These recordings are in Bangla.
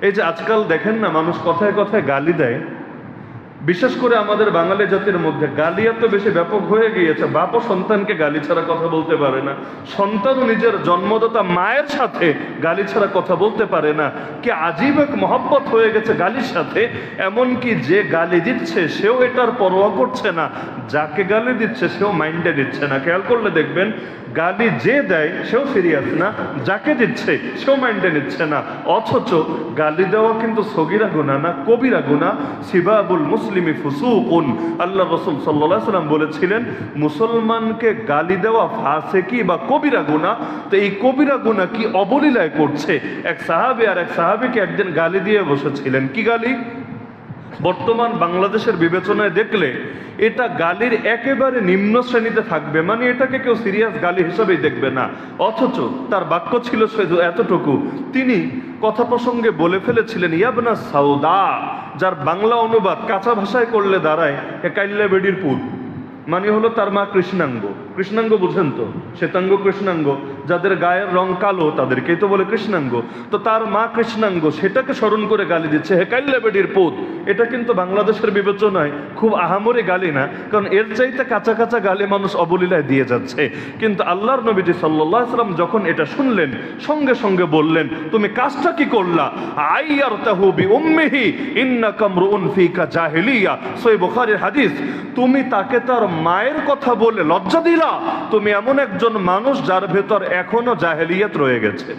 এই যে আজকাল দেখেন না, মানুষ কথায় কথায় গালি দেয়। বিশেষ করে আমাদের বাঙালি জাতির মধ্যে গালি এত বেশি ব্যাপক হয়ে গিয়েছে বাপও সন্তানকে গালি ছাড়া কথা বলতে পারে না। সন্তান নিজের জন্মদাতা মায়ের সাথে গালি ছাড়া কথা বলতে পারে না। কি আজীব এক মহব্বত হয়ে গেছে গালির সাথে, এমনকি যে গালি দিচ্ছে, সেও এটার পরোয়া করছে না। যাকে গালি দিচ্ছে, সেও মাইন্ডে দিচ্ছে না। খেয়াল করলে দেখবেন গালি যে দেয়, সেও সিরিয়াস না। যাকে দিচ্ছে, সেও মাইন্ডে নিচ্ছে না। অথচ গালি দেওয়া কিন্তু সগিরা গুণা না, কবিরা গুণা। সিবাবুল মুসলিমি ফুসুকুন। আল্লাহ রসুল সাল্লাহ সাল্লাম বলেছিলেন, মুসলমানকে গালি দেওয়া ফাসেকি বা কবিরা গুণা? তো এই কবিরা গুণা কি অবলীলায় করছে? এক সাহাবি আর এক সাহাবিকে একদিন গালি দিয়ে বসেছিলেন। কি গালি? বর্তমান বাংলাদেশের বিবেচনায় দেখলে এটা গালির একেবারে নিম্ন শ্রেণীতে থাকবে। মানে এটাকে কেউ সিরিয়াস গালি হিসেবেই দেখবে না। অথচ তার বাক্য ছিল এতটুকু। তিনি কথা প্রসঙ্গে বলে ফেলেছিলেন, ইয়াবনা সাউদা যার বাংলা অনুবাদ কাঁচা ভাষায় করলে দাঁড়ায় কাইল্লা বেডির পুত। মানে হলো তার মা কৃষ্ণাঙ্গ। কৃষ্ণাঙ্গ বুঝেন তো? শ্বেতাঙ্গ কৃষ্ণাঙ্গ, যাদের গায়ের রং কালো, তাদেরকেই তো বলে কৃষ্ণাঙ্গ। তো তার মা কৃষ্ণাঙ্গ, সেটাকে স্মরণ করে গালি দিচ্ছে, হে কাইল্লা বেডির পুত। এটা কিন্তু বাংলাদেশের বিবেচনায় খুব আহামরি গালি না, কারণ এর চাইতে কাঁচা কাঁচা গালি মানুষ অবলীলায় দিয়ে যাচ্ছে। কিন্তু আল্লাহর নবীজি সাল্লাহ সাল্লাম যখন এটা শুনলেন, সঙ্গে সঙ্গে বললেন, তুমি কাজটা কি করলা? আইয়ার তাহু বি উম্মিহি ইন্না কামরুন ফিকা জাহিলিয়া। সই বুখারীর হাদিস, তুমি তাকে তার মায়ের কথা বলে লজ্জা দিলা? তুমি এমন একজন মানুষ যার ভেতর এখনও জাহেলিয়াত রয়ে গেছে।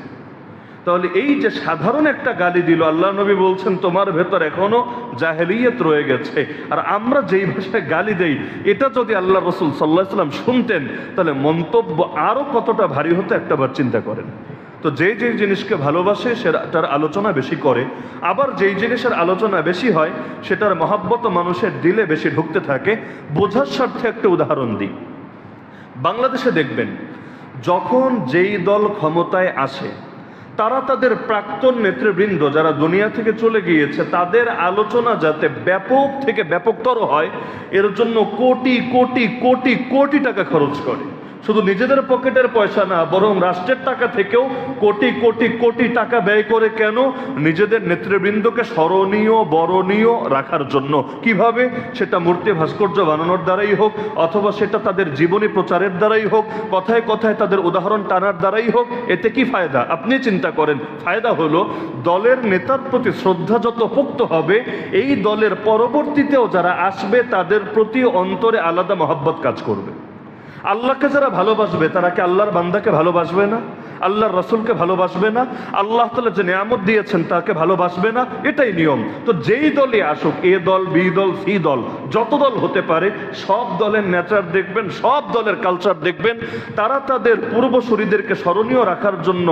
তাহলে এই যে সাধারণ একটা গালি দিল, আল্লাহ নবী বলছেন, তোমার ভেতর এখনও জাহেলিয়ত রয়ে গেছে। আর আমরা যেই ভাষায় গালি দেই, এটা যদি আল্লাহ রসুল সাল্লাহ সাল্লাম শুনতেন, তাহলে মন্তব্য আরও কতটা ভারী হতো একটাবার চিন্তা করেন। তো যে যে জিনিসকে ভালোবাসে, সে তার আলোচনা বেশি করে। আবার যেই জিনিসের আলোচনা বেশি হয় সেটার মহাব্বত মানুষের দিলে বেশি ঢুকতে থাকে। বোঝার স্বার্থে একটা উদাহরণ দিই। বাংলাদেশে দেখবেন, যখন যেই দল ক্ষমতায় আসে, তারা তাদের প্রাক্তন নেতৃবৃন্দ যারা দুনিয়া থেকে চলে গিয়েছে, তাদের আলোচনা যাতে ব্যাপক থেকে ব্যাপকতর হয়, এর জন্য কোটি কোটি কোটি কোটি টাকা খরচ করে। শুধু নিজেদের পকেটের পয়সা না, বরং রাষ্ট্রের টাকা থেকেও কোটি কোটি কোটি টাকা ব্যয় করে কেন? নিজেদের নেতৃবৃন্দকে স্মরণীয়, বরণীয় রাখার জন্য। কীভাবে? সেটা মূর্তি ভাস্কর্য বানানোর দ্বারাই হোক, অথবা সেটা তাদের জীবনী প্রচারের দ্বারাই হোক, কথায় কথায় তাদের উদাহরণ টানার দ্বারাই হোক, এতে কি ফায়দা? আপনি চিন্তা করেন, ফায়দা হলো দলের নেতার প্রতি শ্রদ্ধা যত পোক্ত হবে, এই দলের পরবর্তীতেও যারা আসবে, তাদের প্রতি অন্তরে আলাদা মহাব্বত কাজ করবে। আল্লাহকে যারা ভালোবাসবে তারা কি আল্লাহর বান্দাকে ভালোবাসবে না? আল্লাহর রসুলকে ভালোবাসবে না, আল্লাহ তালা যে নিয়ামত দিয়েছেন তাকে ভালোবাসবে না, এটাই নিয়ম। তো যেই দলই আসুক, এ দল, বি দল, সি দল, যত দল হতে পারে, সব দলের নেচার দেখবেন, সব দলের কালচার দেখবেন, তারা তাদের পূর্বসূরিদেরকে স্মরণীয় রাখার জন্য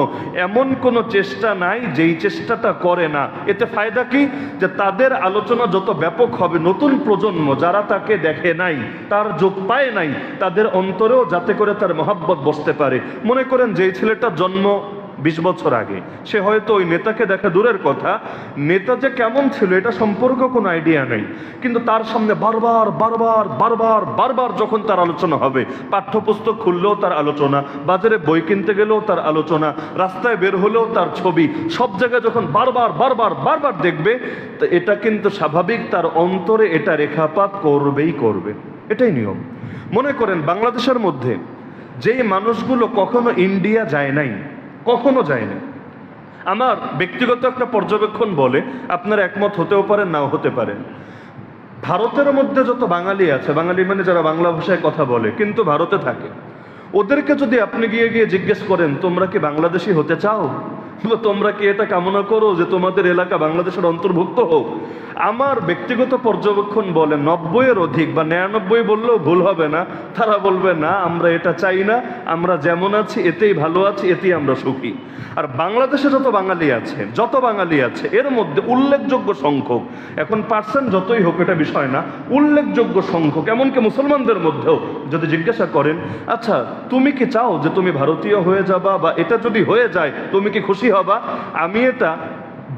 এমন কোনো চেষ্টা নাই যেই চেষ্টাটা করে না। এতে ফায়দা কি? যে তাদের আলোচনা যত ব্যাপক হবে, নতুন প্রজন্ম যারা তাকে দেখে নাই, তার যোগ পায় নাই, তাদের অন্তরেও যাতে করে তার মহাব্বত বসতে পারে। মনে করেন যেই ছেলেটার জন্ম বিশ বছর আগে। সে হয়তো ওই নেতাকে দেখা দূরের কথা। নেতা যে কেমন ছিল, এটা সম্পর্কে কোনো আইডিয়া নেই। কিন্তু তার সামনে বারবার বারবার বারবার বারবার যখন তার আলোচনা হবে, পাঠ্যপুস্তক খুললেও তার আলোচনা, বাজারে বই কিনতে গেলেও তার আলোচনা, রাস্তায় বের হলেও তার ছবি, সব জায়গায় যখন বারবার বারবার বারবার দেখবে, তো এটা কিন্তু স্বাভাবিক, তার অন্তরে এটা রেখাপাত করবেই করবে। এটাই নিয়ম। মনে করেন, বাংলাদেশের মধ্যে যেই মানুষগুলো কখনো ইন্ডিয়া যায় নাই, কখনো যায় নাই। আমার ব্যক্তিগত একটা পর্যবেক্ষণ বলে আপনার একমত হতেও পারেন, নাও হতে পারেন। ভারতের মধ্যে যত বাঙালি আছে, বাঙালি মানে যারা বাংলা ভাষায় কথা বলে, কিন্তু ভারতে থাকে। ওদেরকে যদি আপনি গিয়ে গিয়ে জিজ্ঞেস করেন, তোমরা কি বাংলাদেশি হতে চাও? তোমরা কি এটা কামনা করো যে তোমাদের এলাকা বাংলাদেশের অন্তর্ভুক্ত হোক? আমার ব্যক্তিগত পর্যবেক্ষণ বলে নব্বইয়ের অধিক বা নিরানব্বই বললেও ভুল হবে না। তারা বলবে, না, আমরা এটা চাই না। আমরা যেমন আছি, এতেই ভালো আছি, এতেই আমরা সুখী। আর বাংলাদেশে যত বাঙালি আছে, যত বাঙালি আছে, এর মধ্যে উল্লেখযোগ্য সংখ্যক, এখন পার্সেন্ট যতই হোক এটা বিষয় না, উল্লেখযোগ্য সংখ্যক, এমনকি মুসলমানদের মধ্যেও, যদি জিজ্ঞাসা করেন আচ্ছা তুমি কি চাও যে তুমি ভারতীয় হয়ে যাবা বা এটা যদি হয়ে যায়, তুমি কি খুশি হবা আমি এটা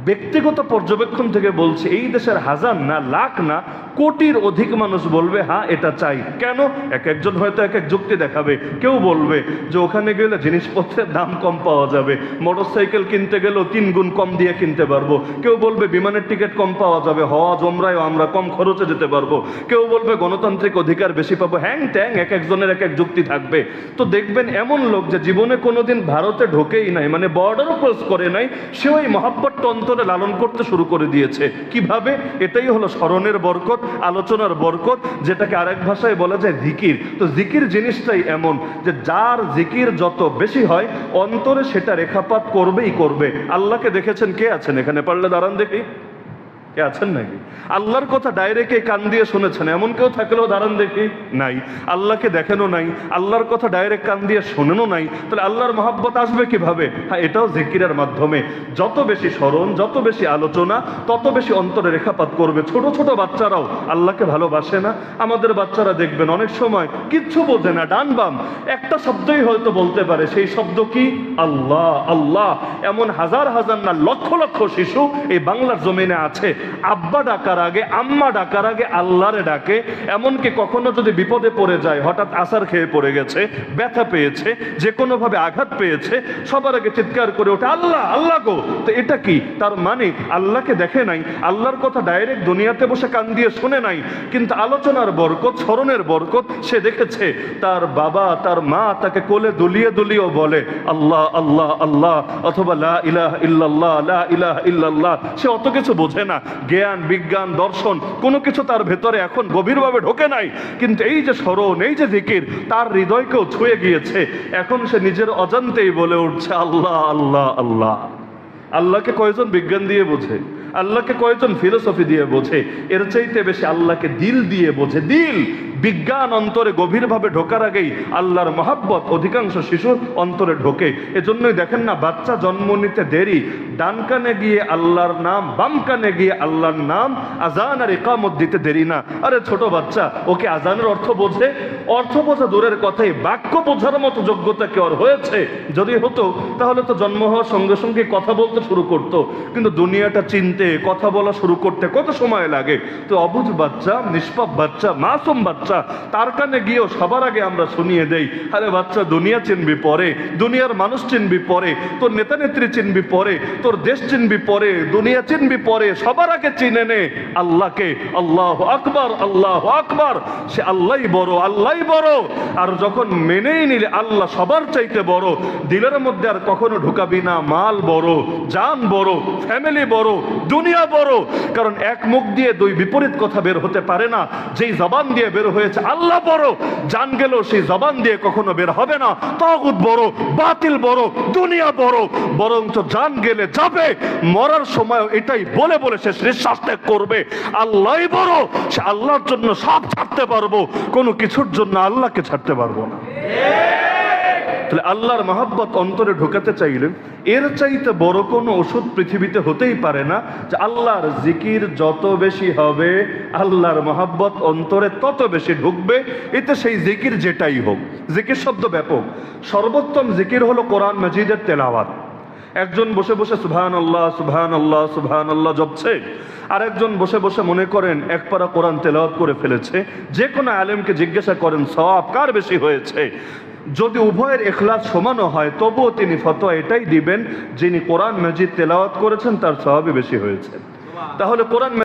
ব্যক্তিগত পর্যবেক্ষণ থেকে বলছি, এই দেশের হাজার না, লাখ না, কোটির অধিক মানুষ বলবে হ্যাঁ এটা চাই। কেন? এক একজন হয়তো এক এক যুক্তি দেখাবে। কেউ বলবে যে ওখানে গেলে জিনিসপত্রের দাম কম পাওয়া যাবে। মোটরসাইকেল কিনতে গেলেও তিন গুণ কম দিয়ে কিনতে পারব। কেউ বলবে বিমানের টিকিট কম পাওয়া যাবে, হওয়া জমরায় আমরা কম খরচে যেতে পারব। কেউ বলবে গণতান্ত্রিক অধিকার বেশি পাবো, হ্যাং ট্যাং এক একজনের এক এক যুক্তি থাকবে। তো দেখবেন এমন লোক যে জীবনে কোনোদিন ভারতে ঢোকেই নাই মানে বর্ডারও ক্রস করে নাই, সে ওই মহাব্বতটা অন্তরে লালন করতে শুরু করে দিয়েছে। কীভাবে? এটাই হলো স্মরণের বরকত, আলোচনার বরকত, যেটাকে আরেক ভাষায় বলা যায় জিকির। তো জিকির জিনিসটাই এমন যে যার জিকির যত বেশি হয়, অন্তরে সেটা রেখাপাত করবেই করবে। আল্লাহকে দেখেছেন কে আছেন? এখানে পারলে দাঁড়ান দেখি। কে আছেন নাকি? আল্লাহর কথা ডাইরেক্ট কান দিয়ে শুনেছেন, এমন কেউ থাকলেও দাঁড়ান দেখি নাই। আল্লাহকে দেখেনও নাই, আল্লাহর কথা ডাইরেক্ট কান দিয়ে শোনেনও নাই, তাহলে আল্লাহর মহাব্বত আসবে কীভাবে? হ্যাঁ এটাও জিকিরের মাধ্যমে। যত বেশি স্মরণ, যত বেশি আলোচনা, তত বেশি অন্তরে রেখাপাত করবে। ছোট ছোট বাচ্চারাও আল্লাহকে ভালোবাসে না। আমাদের বাচ্চারা দেখবেন অনেক সময় কিচ্ছু বোঝে না, ডান বাম। একটা শব্দই হয়তো বলতে পারে, সেই শব্দ কি? আল্লাহ আল্লাহ। এমন হাজার হাজার না, লক্ষ লক্ষ শিশু এই বাংলার জমিনে আছে। আব্বা ডাকার আগে, আম্মা ডাকার আগে আল্লাহরে ডাকে। এমনকি কখনো যদি বিপদে পড়ে যায়, হঠাৎ আসার খেয়ে পড়ে গেছে, ব্যথা পেয়েছে যে কোনোভাবে আঘাত পেয়েছে, সবার আগে চিৎকার করে ওঠে, আল্লাহ আল্লাহ গো! তো এটা কি? তার মানে আল্লাহকে দেখে নাই, আল্লাহর কথা ডাইরেক্ট দুনিয়াতে বসে কান দিয়ে শুনে নাই, কিন্তু আলোচনার বরকত, স্মরণের বরকত সে দেখেছে, তার বাবা, তার মা তাকে কোলে দুলিয়ে দুলিয়েও বলে, আল্লাহ আল্লাহ আল্লাহ, অথবা, লা ইলাহ ইল্লাল্লাহ, লা ইলাহ ইল্লাল্লাহ, সে অত কিছু বোঝে না। জ্ঞান, বিজ্ঞান, দর্শন, কোনো কিছু তার ভেতরে এখন গভীরভাবে ঢোকে নাই। কিন্তু এই যে স্মরণ, এই যে জিকির, তার হৃদয়কেও ছুঁয়ে গিয়েছে। এখন সে নিজের অজান্তেই বলে উঠছে, আল্লাহ আল্লাহ আল্লাহ। আল্লাহকে কয়জন বিজ্ঞান দিয়ে বোঝে? আল্লাহকে কয়জন ফিলোসফি দিয়ে বোঝে? এর চাইতে বেশি আল্লাহকে দিল দিয়ে বোঝে। দিল! বিজ্ঞান অন্তরে গভীরভাবে ঢোকার আগেই আল্লাহর মহাব্বত অধিকাংশ শিশুর অন্তরে ঢোকে। এজন্যই দেখেন না, বাচ্চা জন্ম নিতে দেরি। ডান কানে গিয়ে আল্লাহর নাম, বাম কানে গিয়ে আল্লাহর নাম আজান আর একামত দিতে দেরি না। আরে ছোট বাচ্চা, ওকে আজানের অর্থ বোঝে? অর্থ বোঝা দূরের কথাই, বাক্য বোঝার মতো যোগ্যতা কি ওর হয়েছে? যদি হতো, তাহলে তো জন্ম হওয়ার সঙ্গে সঙ্গে কথা বলতে শুরু করত। কিন্তু দুনিয়াটা চিনতে, কথা বলা শুরু করতে কত সময় লাগে? তো অবুঝ বাচ্চা, নিষ্পাপ বাচ্চা, মাসুম বাচ্চা তার কানে গিয়েও সবার আগে আমরা শুনিয়ে দেই, আরে বাচ্চা, দুনিয়া চিনবি পরে, দুনিয়ার মানুষ চিনবি পরে, তোর নেতা নেত্রী চিনবি পরে, তোর দেশ চিনবি পরে, দুনিয়া চিনবি পরে, সবার আগে চিনে নে আল্লাহকে। আল্লাহ আকবার আল্লাহ আকবার। সে আল্লাহই বড় আল্লাহই বড়। আর যখন মেনেই নিলে আল্লাহ সবার চাইতে বড়, দিলের মধ্যে আর কখনো ঢুকাবি না, মাল বড় যান বড়, ফ্যামিলি বড়, দুনিয়া বড়। কারণ এক মুখ দিয়ে দুই বিপরীত কথা বের হতে পারে না, যেই জবান দিয়ে বের হয়েছে। আল্লাহ বড়, জান গেল সেই জবান দিয়ে কখনো বের হবে না। তাগুত বড়, বাতিল বড়, দুনিয়া বড়। বরঞ্চ জান গেলে যাবে, মরার সময় এটাই বলে বলে সে নিঃশ্বাস ত্যাগ করবে। আল্লাহই বড়, সে আল্লাহর জন্য সব ছাড়তে পারব, কোনো কিছুর জন্য আল্লাহকে ছাড়তে পারব না। তাহলে আল্লাহর মহাব্বত অন্তরে ঢোকাতে চাইলে এর চাইতে বড় কোনো ওষুধ পৃথিবীতে হতেই পারে না যে আল্লাহর জিকির যত বেশি হবে, আল্লাহর মহাব্বত অন্তরে তত বেশি ঢুকবে। এতে সেই জিকির যেটাই হোক, জিকির শব্দ ব্যাপক। সর্বোত্তম জিকির হলো কোরআন মজিদের তেলাওয়াত। একজন বসে বসে সুবহান আল্লাহ সুবহান আল্লাহ সুবহান আল্লাহ জপছে আর একজন বসে বসে মনে করেন এক পারা কোরআন তেলাওয়াত করে ফেলেছে। যে কোনো আলেমকে জিজ্ঞাসা করেন, সওয়াব কার বেশি হয়েছে? যদি উভয়ের এখলাস সমানও হয়, তবুও তিনি ফতোয়া এটাই দিবেন যিনি কোরআন মজিদ তেলাওয়াত করেছেন, তার স্বভাবই বেশি হয়েছে। তাহলে কোরআন